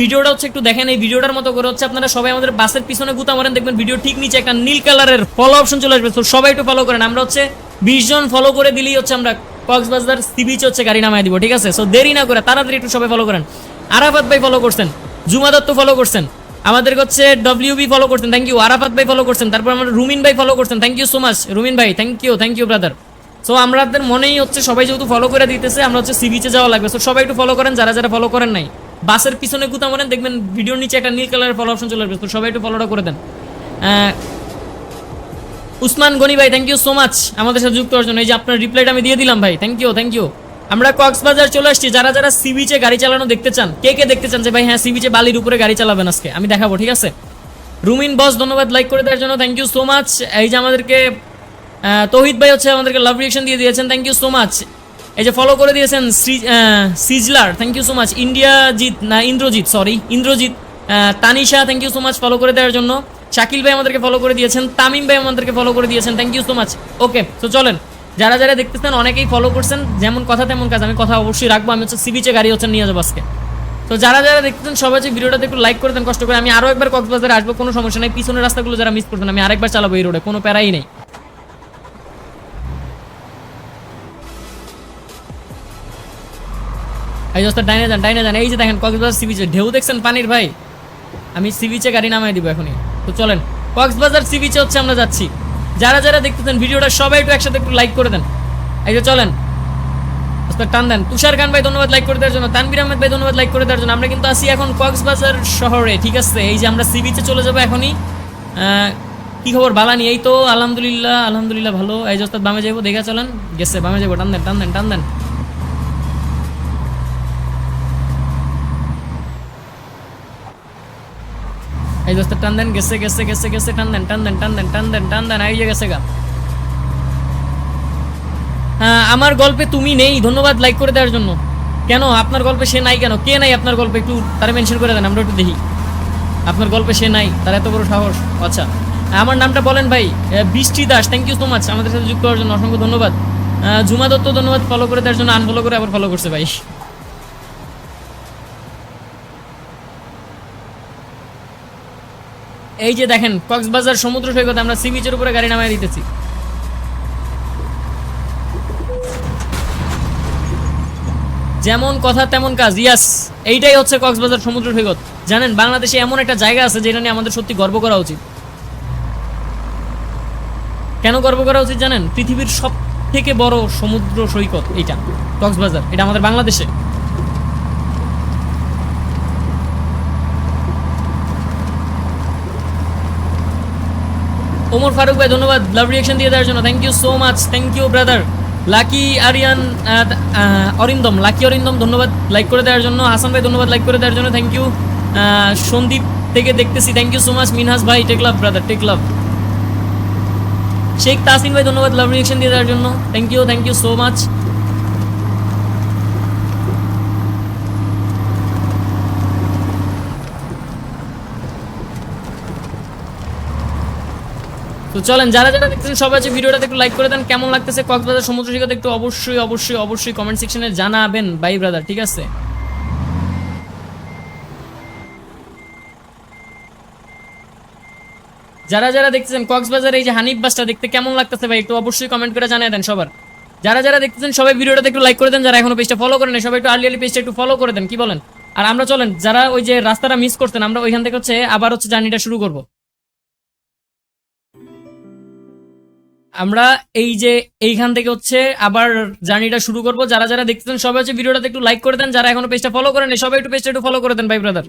ভিডিওটা হচ্ছে একটু দেখেন, এই ভিডিওটার মতো করে হচ্ছে আপনারা সবাই আমাদের বাসের পিছনে গুতা মারেন, দেখবেন ভিডিও ঠিক নিচে একটা নীল কালারের ফলো অপশন চলে আসবে। তো সবাই একটু ফলো করেন, আমরা হচ্ছে বিশ জন ফলো করে দিলেই হচ্ছে আমরা কক্সবাজার সি বিচ হচ্ছে গাড়ি নামায় দিব, ঠিক আছে? সো দেরি না করে তাড়াতাড়ি একটু সবাই ফলো করেন। আরাফাত ভাই ফলো করছেন, জুমা দত্ত ফলো করছেন আমাদের হচ্ছে ডব্লিউবি ফলো করছেন থ্যাংক ইউ আরাফাত ভাই ফলো করছেন, তারপর আমরা রুমিন ভাই ফলো করছেন thank you so much Rumin ভাই thank you thank you brother so আমাদের মনেই হচ্ছে সবাই যেহেতু ফলো করে দিতেছে, আমরা হচ্ছে সি বিচে যাওয়া লাগবে। সো সবাই একটু ফলো করেন, যারা যারা ফলো করেন নাই। বাসের পিছনে গুতা মারেন, দেখবেন ভিডিওর নিচে একটা নীল কালারের ফলো অপশন চলে আসবে। সবাই একটু ফলোটা করে দেন। উসমান গনি ভাই থ্যাংক ইউ সো মাচ আমাদের সাথে যুক্ত হওয়ার জন্য। এই যে আপনার রিপ্লাইটা আমি দিয়ে দিলাম ভাই থ্যাংক ইউ থ্যাংক ইউ আমরা কক্সবাজার চলে আসছি। যারা যারা সি বিচে গাড়ি চালানো দেখতে চান, কে কে দেখতে চান যে ভাই হ্যাঁ সি বিচে বালির উপরে গাড়ি চালাবেন আজকে? আমি দেখাবো, ঠিক আছে? রুমিন বস, ধন্যবাদ লাইক করে দেওয়ার জন্য। থ্যাংক ইউ সো মাচ এই যে আমাদেরকে তৌহিদ ভাই হচ্ছে আমাদেরকে লাভ রিয়েকশন দিয়ে দিয়েছেন। থ্যাংক ইউ সো মাচ এই যে ফলো করে দিয়েছেন sizzler thank you so much India জিত না, Indrajit sorry Indrajit Tanisha thank you so much follow করে দেওয়ার জন্য। শাকিল ভাই আমাদেরকে ফলো করে দিয়েছেন, তামিম ভাই আমাদেরকে ফলো করে দিয়েছেন thank you so much okay তো চলেন। যারা যারা দেখতেছেন, অনেকেই ফলো করছেন, যেমন কথা তেমন কাজ, আমি কথা অবশ্যই রাখব, আমি হচ্ছে সিবিচে গাড়ি হচ্ছে নিয়ে যাব আজকে। তো যারা যারা দেখতেছেন, সবাই হচ্ছে ভিডিওটাতে একটু লাইক করে দেন, কষ্ট করে। আমি আরও একবার কক্সবাজারে আসব, কোনো সমস্যা নেই, পিছনের রাস্তাগুলো যারা মিস করবেন আমি আরেকবার চালাবো এই রোডে কোনো প্যারাই নেই। এই রাস্তা ডাইনে যান ডাইনে যান। এই যে দেখেন, কক্সবাজার সি বিচে ঢেউ দেখছেন পানির ভাই, আমি সি বিচে গাড়ি নামাই দিব এখনই। তো চলেন, কক্সবাজার সি বিচে হচ্ছে আমরা যাচ্ছি। যারা যারা দেখতেছেন ভিডিওটা, সবাই একটু একসাথে একটু লাইক করে দেন। এই যে চলেন। টান দেন। তুষার খান ভাই, ধন্যবাদ লাইক করে দেওয়ার জন্য। তানবির আহমেদ ভাই, ধন্যবাদ লাইক করে দেওয়ার জন্য। আমরা কিন্তু আসি এখন কক্সবাজার শহরে, ঠিক আছে? এই যে আমরা সি বিচে চলে যাব এখনই। কি খবর, বালানি? এই তো, আলহামদুলিল্লাহ আলহামদুলিল্লাহ ভালো। এই যে বামে যাব দেখে চলেন। গেছে, বামে যাব টান দেন টান দেন টান দেন। এই দোস্ত, টান দেন, গেছে গেছে গেছে গেছে, টান দেন টান দেন টান দেন টান দেন টান দেন এই যে গেছে গা। হ্যাঁ আমার গল্পে তুমি নেই, ধন্যবাদ লাইক করে দেওয়ার জন্য। কেন? আপনার গল্পে সে নাই কেন? কে নাই আপনার গল্পে? একটু তারা মেনশন করে দেন, আমরা একটু দেখি। আপনার গল্পে সে নাই, তার এত বড় সাহস। আচ্ছা আমার নামটা বলেন ভাই Brishti Das thank you so much আমাদের সাথে যুক্ত হওয়ার জন্য অসংখ্য ধন্যবাদ। ঝুমা দত্ত, ধন্যবাদ ফলো করে দেওয়ার জন্য আনফলো করে আবার ফলো করছে ভাই। এই যে দেখেন, কক্সবাজার সমুদ্র সৈকত আমরা সি বিচের উপরে গাড়ি নামায় দিতেছি। যেমন কথা, তেমন কাজ। ইয়াস এইটাই হচ্ছে কক্সবাজার সমুদ্র সৈকত। জানেন, বাংলাদেশে এমন একটা জায়গা আছে যেটা নিয়ে আমাদের সত্যি গর্ব করা উচিত। কেন গর্ব করা উচিত জানেন? পৃথিবীর সব থেকে বড় সমুদ্র সৈকত এইটা, কক্সবাজার। এটা আমাদের বাংলাদেশে। ওমর ফারুক ভাই, ধন্যবাদ। লাভ রিয়েকশন দিয়ে দেওয়ার জন্য। Thank you so much thank you brother Lucky Ariyan Arindam Lucky Arindam ধন্যবাদ। লাইক করে দেওয়ার জন্য। হাসান ভাই, ধন্যবাদ লাইক করে দেওয়ার জন্য। থ্যাংক ইউ সন্দীপ থেকে দেখতেছি। Thank you so much Minhas ভাই tech love brother tech love Sheikh Tasin ভাই, ধন্যবাদ। লাভ রিয়েকশন দিয়ে দেওয়ার জন্য। Thank you thank you so much তো চলেন, যারা যারা দেখতেছেন সবাই আছে ভিডিওটাতে একটু লাইক করে দেন। কেমন লাগতেছে? কক্সবাজার সমুদ্র সৈকত একটু অবশ্যই অবশ্যই অবশ্যই কমেন্ট সেকশনে জানাবেন বাই ব্রাদার ঠিক আছে? যারা যারা দেখতেছেন কক্সবাজার এই যে হানিফ বাসটা দেখতে কেমন লাগতেছে ভাই, একটু অবশ্যই কমেন্ট করে জানিয়ে দেন সবার। যারা যারা দেখতেছেন সবাই ভিডিওটাতে একটু লাইক করে দেন, যারা এখনও পেজটা ফলো করেন সবাই একটু আর্লি আর্লি পেজটা একটু ফলো করে দেন, কি বলেন? আর আমরা চলেন, যারা ওই যে রাস্তাটা মিস করতেন আমরা ওইখান থেকে হচ্ছে আবার হচ্ছে জার্নিটা শুরু করব। আমরা এই যে এইখান থেকে হচ্ছে আবার জার্নিটা শুরু করব। যারা যারা দেখতেছেন, সবাই হচ্ছে ভিডিওটাতে একটু লাইক করে দেন। যারা এখনও পেজটা ফলো করেন সবাই একটু পেজটা একটু ফলো করে দেন ভাই ব্রাদার